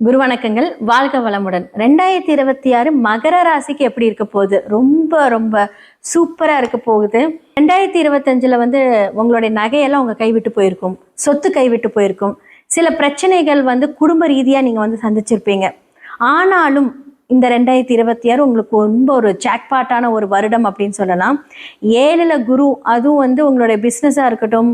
குரு வணக்கங்கள் வாழ்க வளமுடன். ரெண்டாயிரத்தி இருபத்தி ஆறு மகர ராசிக்கு எப்படி இருக்க போகுது? ரொம்ப ரொம்ப சூப்பராக இருக்க போகுது. ரெண்டாயிரத்தி இருபத்தஞ்சில் வந்து உங்களுடைய நகையெல்லாம் உங்கள் கைவிட்டு போயிருக்கும். சொத்து கைவிட்டு போயிருக்கும். சில பிரச்சனைகள் வந்து குடும்ப ரீதியாக நீங்கள் வந்து சந்திச்சிருப்பீங்க. ஆனாலும் இந்த ரெண்டாயிரத்தி இருபத்தி ஆறு உங்களுக்கு ரொம்ப ஒரு ஜாக்பாட்டான ஒரு வருடம் அப்படின்னு சொல்லலாம். ஏழில் குரு அதுவும் வந்து உங்களுடைய பிஸ்னஸாக இருக்கட்டும்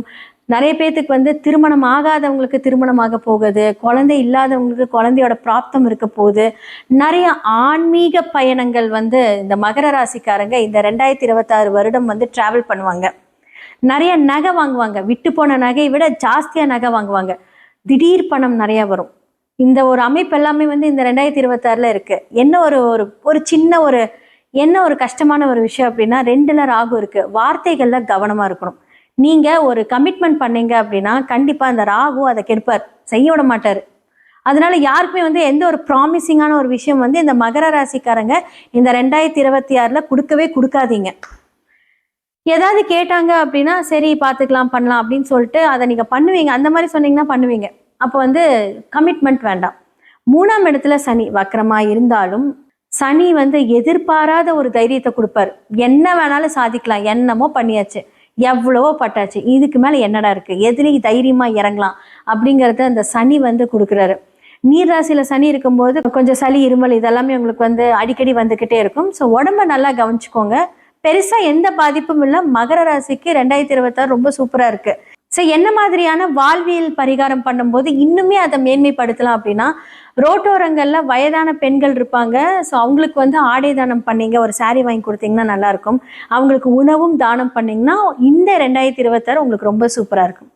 நிறைய பேர்த்துக்கு வந்து திருமணம் ஆகாதவங்களுக்கு திருமணமாக போகுது குழந்தை இல்லாதவங்களுக்கு குழந்தையோட பிராப்தம் இருக்க போகுது. நிறைய ஆன்மீக பயணங்கள் வந்து இந்த மகர ராசிக்காரங்க இந்த ரெண்டாயிரத்தி இருபத்தாறு வருடம் வந்து டிராவல் பண்ணுவாங்க. நிறைய நகை வாங்குவாங்க. விட்டு போன நகையை விட ஜாஸ்தியாக நகை வாங்குவாங்க. திடீர் பணம் நிறைய வரும். இந்த ஒரு அமைப்பு எல்லாமே வந்து இந்த ரெண்டாயிரத்தி இருபத்தாறுல இருக்கு. என்ன ஒரு ஒரு ஒரு சின்ன ஒரு என்ன ஒரு கஷ்டமான ஒரு விஷயம் அப்படின்னா ரெண்டுல ராகு இருக்கு. வார்த்தைகள்ல கவனமா இருக்கணும். நீங்கள் ஒரு கமிட்மெண்ட் பண்ணீங்க அப்படின்னா கண்டிப்பாக அந்த ராகு அதை கெடுப்பார். செய்ய விட மாட்டார். அதனால யாருக்குமே வந்து எந்த ஒரு ப்ராமிசிங்கான ஒரு விஷயம் வந்து இந்த மகர ராசிக்காரங்க இந்த ரெண்டாயிரத்தி இருபத்தி ஆறில் கொடுக்கவே கொடுக்காதீங்க. ஏதாவது கேட்டாங்க அப்படின்னா சரி பார்த்துக்கலாம் பண்ணலாம் அப்படின்னு சொல்லிட்டு அதை நீங்கள் பண்ணுவீங்க. அந்த மாதிரி சொன்னீங்கன்னா பண்ணுவீங்க. அப்போ வந்து கமிட்மெண்ட் வேண்டாம். மூணாம் இடத்துல சனி வக்கரமாக இருந்தாலும் சனி வந்து எதிர்பாராத ஒரு தைரியத்தை கொடுப்பார். என்ன வேணாலும் சாதிக்கலாம். என்னமோ பண்ணியாச்சு. எவ்வளவோ பட்டாச்சு. இதுக்கு மேல என்னடா இருக்கு? எதுலேயும் தைரியமா இறங்கலாம். அப்படிங்கறத அந்த சனி வந்து கொடுக்குறாரு. நீர் ராசியில சனி இருக்கும்போது கொஞ்சம் சளி இருமல் இதெல்லாமே உங்களுக்கு வந்து அடிக்கடி வந்துகிட்டே இருக்கும். ஸோ உடம்ப நல்லா கவனிச்சுக்கோங்க. பெருசா எந்த பாதிப்பும் இல்லை. மகர ராசிக்கு ரெண்டாயிரத்தி இருபத்தாறு ரொம்ப சூப்பரா இருக்கு. ஸோ என்ன மாதிரியான வாழ்வியல் பரிகாரம் பண்ணும்போது இன்னுமே அதை மேன்மைப்படுத்தலாம் அப்படின்னா ரோட்டோரங்களில் வயதான பெண்கள் இருப்பாங்க. ஸோ அவங்களுக்கு வந்து ஆடை தானம் பண்ணீங்க ஒரு சாரீ வாங்கி கொடுத்தீங்கன்னா நல்லாயிருக்கும் அவங்களுக்கு உணவும் தானம் பண்ணிங்கன்னா இந்த ரெண்டாயிரத்தி இருபத்தாறு உங்களுக்கு ரொம்ப சூப்பராக இருக்கும்.